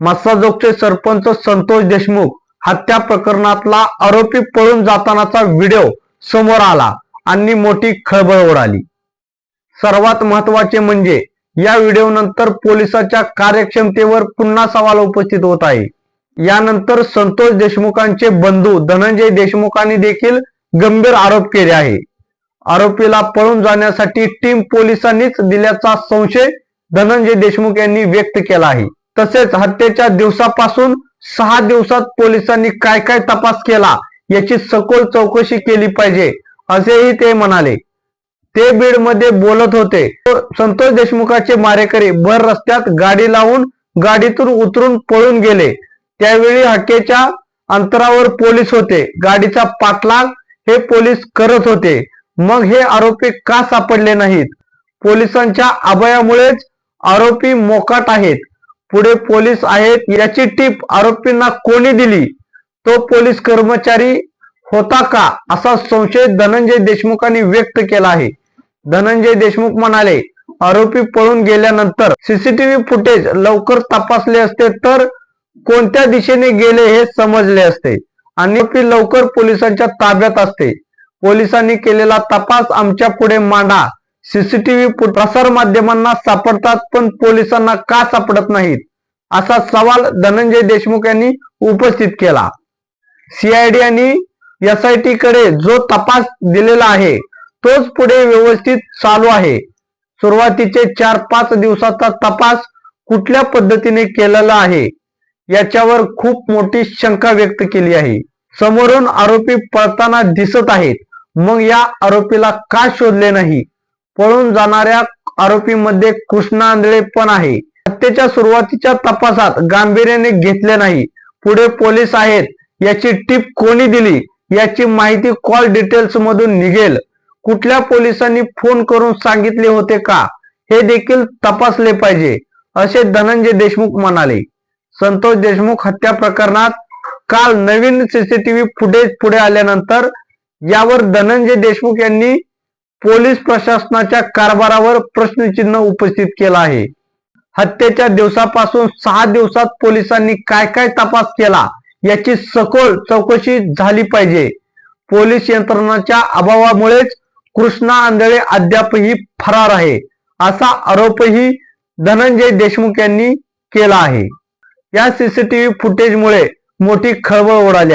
मस्साजोगचे सरपंच संतोष देशमुख हत्या प्रकरणातला आरोपी पळून जातानाचा व्हिडिओ समोर आला. आणि मोठी खळबळ उडाली. सर्वात महत्त्वाचे म्हणजे या व्हिडिओ नंतर पोलिसाच्या कार्यक्षमतेवर पुन्हा सवाल उपस्थित होत आहे. यानंतर संतोष देशमुखांचे बंधू धनंजय देशमुखांनी देखील गंभीर आरोप केले आहे. आरोपीला पळून जाण्यासाठी टीम पोलिसांनीच दिल्याचा संशय धनंजय देशमुख यांनी व्यक्त केला आहे. तसेच हत्येच्या दिवसापासून सहा दिवसात पोलिसांनी काय काय तपास केला याची सखोल चौकशी केली पाहिजे असेही ते म्हणाले. ते बीडमध्ये बोलत होते. संतोष देशमुखाचे मारेकरी भर रस्त्यात गाडी लावून गाडीतून उतरून पळून गेले. त्यावेळी हत्येच्या अंतरावर पोलीस होते. गाडीचा पाठलाग हे पोलीस करत होते. मग हे आरोपी का सापडले नाहीत? पोलिसांच्या अभयामुळेच आरोपी मोकाट आहेत. पुढे पोलीस आहेत याची टीप आरोपींना कोणी दिली? तो पोलीस कर्मचारी होता का? असा संशय धनंजय देशमुखांनी व्यक्त केला आहे. धनंजय देशमुख म्हणाले आरोपी पळून गेल्यानंतर सीसीटीव्ही फुटेज लवकर तपासले असते तर कोणत्या दिशेने गेले हे समजले असते आणि लवकर पोलिसांच्या ताब्यात असते. पोलिसांनी केलेला तपास आमच्या पुढे मांडा. सीसीटीव्ही प्रसार माध्यमांना सापडतात पण पोलिसांना का सापडत नाहीत? असा सवाल धनंजय देशमुख यांनी उपस्थित केला. सीआयडी आणि एसआयटी कडे जो तपास दिलेला आहे तोच पुढे व्यवस्थित चालू आहे. सुरुवातीचे चार पाच दिवसाचा तपास कुठल्या पद्धतीने केलेला आहे याच्यावर खूप मोठी शंका व्यक्त केली आहे. समोरून आरोपी पळताना दिसत आहेत मग या आरोपीला का शोधले नाही? पळून जाणाऱ्या आरोपीमध्ये कृष्णा आंधळे पण आहे. हत्येच्या सुरुवातीच्या तपासात गांभीर्याने घेतले नाही. पुढे पोलीस आहेत. याची टीप कोणी दिली? याची माहिती कॉल डिटेल्स मधून निघेल. कुठल्या पोलिसांनी फोन करून सांगितले होते का? हे देखील तपासले पाहिजे असे धनंजय देशमुख म्हणाले. संतोष देशमुख हत्या प्रकरणात काल नवीन सीसीटीव्ही फुटेज पुढे आल्यानंतर यावर धनंजय देशमुख यांनी पोलीस प्रशासनाच्या कारभारावर प्रश्नचिन्ह उपस्थित केला आहे. हत्येच्या दिवसापासून सहा दिवसात पोलिसांनी काय काय तपास केला याची सखोल चौकशी झाली पाहिजे. पोलीस यंत्रणाच्या अभावामुळेच कृष्णा आंधळे अद्यापही फरार आहे असा आरोपही धनंजय देशमुख यांनी केला आहे. या सीसीटीव्ही फुटेजमुळे मोठी खळबळ उडाली